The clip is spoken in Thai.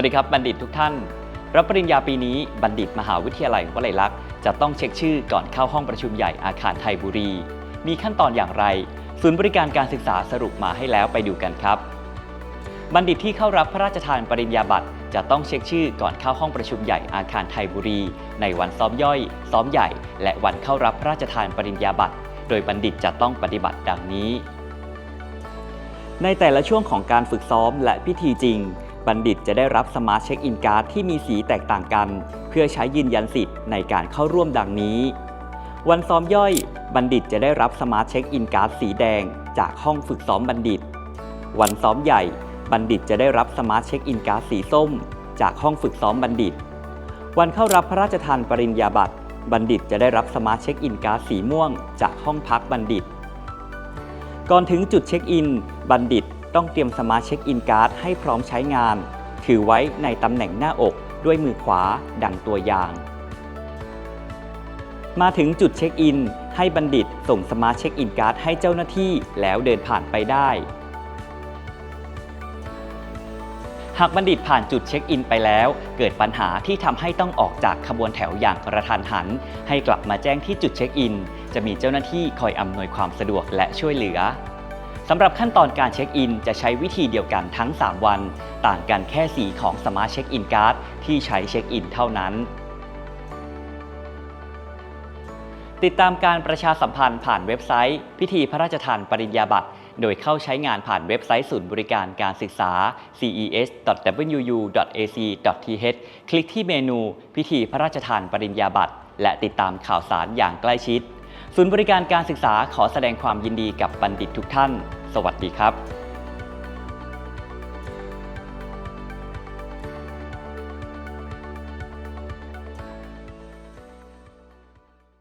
วัสดีครับบัณฑิตทุกท่าน รับปริญญาปีนี้บัณฑิตมหาวิทยาลัยวลัยลักษณ์จะต้องเช็คชื่อก่อนเข้าห้องประชุมใหญ่อาคารไทยบุรี มีขั้นตอนอย่างไร ศูนย์บริการการศึกษาสรุปมาให้แล้วไปดูกันครับ บัณฑิตที่เข้ารับพระราชทานปริญญาบัตรจะต้องเช็คชื่อก่อนเข้าห้องประชุมใหญ่อาคารไทยบุรี ในวันซ้อมย่อย ซ้อมใหญ่ และวันเข้ารับพระราชทานปริญญาบัตร โดยบัณฑิตจะต้องปฏิบัติดังนี้ ในแต่ละช่วงของการฝึกซ้อมและพิธีจริง บัณฑิตจะได้รับสมาร์ทเช็คอินการ์ดที่มีสีแตกต่างกัน เพื่อใช้ยืนยันสิทธิ์ในการเข้าร่วมดังนี้ วันซ้อมย่อย บัณฑิตจะได้รับสมาร์ทเช็คอินการ์ดสีแดง จากห้องฝึกซ้อมบัณฑิต วันซ้อมใหญ่ บัณฑิตจะได้รับสมาร์ทเช็คอินการ์ดสีส้ม จากห้องฝึกซ้อมบัณฑิต วันเข้ารับพระราชทานปริญญาบัตร บัณฑิตจะได้รับสมาร์ทเช็คอินการ์ดสีม่วง จากห้องพักบัณฑิต ก่อนถึงจุดเช็คอิน บัณฑิต ต้องเตรียมสมาร์ทเช็คอินการ์ดให้พร้อมใช้งาน ถือไว้ในตำแหน่งหน้าอกด้วยมือขวาดังตัวอย่าง มาถึงจุดเช็คอิน ให้บัณฑิตส่งสมาร์ทเช็คอินการ์ดให้เจ้าหน้าที่แล้วเดินผ่านไปได้ หากบัณฑิตผ่านจุดเช็คอินไปแล้ว เกิดปัญหาที่ทำให้ต้องออกจากขบวนแถวอย่างกระทันหัน ให้กลับมาแจ้งที่จุดเช็คอิน จะมีเจ้าหน้าที่คอยอำนวยความสะดวกและช่วยเหลือ สำหรับขั้นตอนการเช็คอิน จะใช้วิธีเดียวกันทั้ง 3 วัน ต่างกันแค่สีของสมาร์ทเช็คอินการ์ดที่ใช้เช็คอินเท่านั้น ติดตามการประชาสัมพันธ์ผ่านเว็บไซต์ พิธีพระราชทานปริญญาบัตร โดยเข้าใช้งานผ่านเว็บไซต์ศูนย์บริการการศึกษา ces.wu.ac.th คลิกที่เมนู พิธีพระราชทานปริญญาบัตร และติดตามข่าวสารอย่างใกล้ชิดศูนย์บริการการศึกษาขอแสดงความยินดีกับบัณฑิตทุกท่าน วัสดีครับ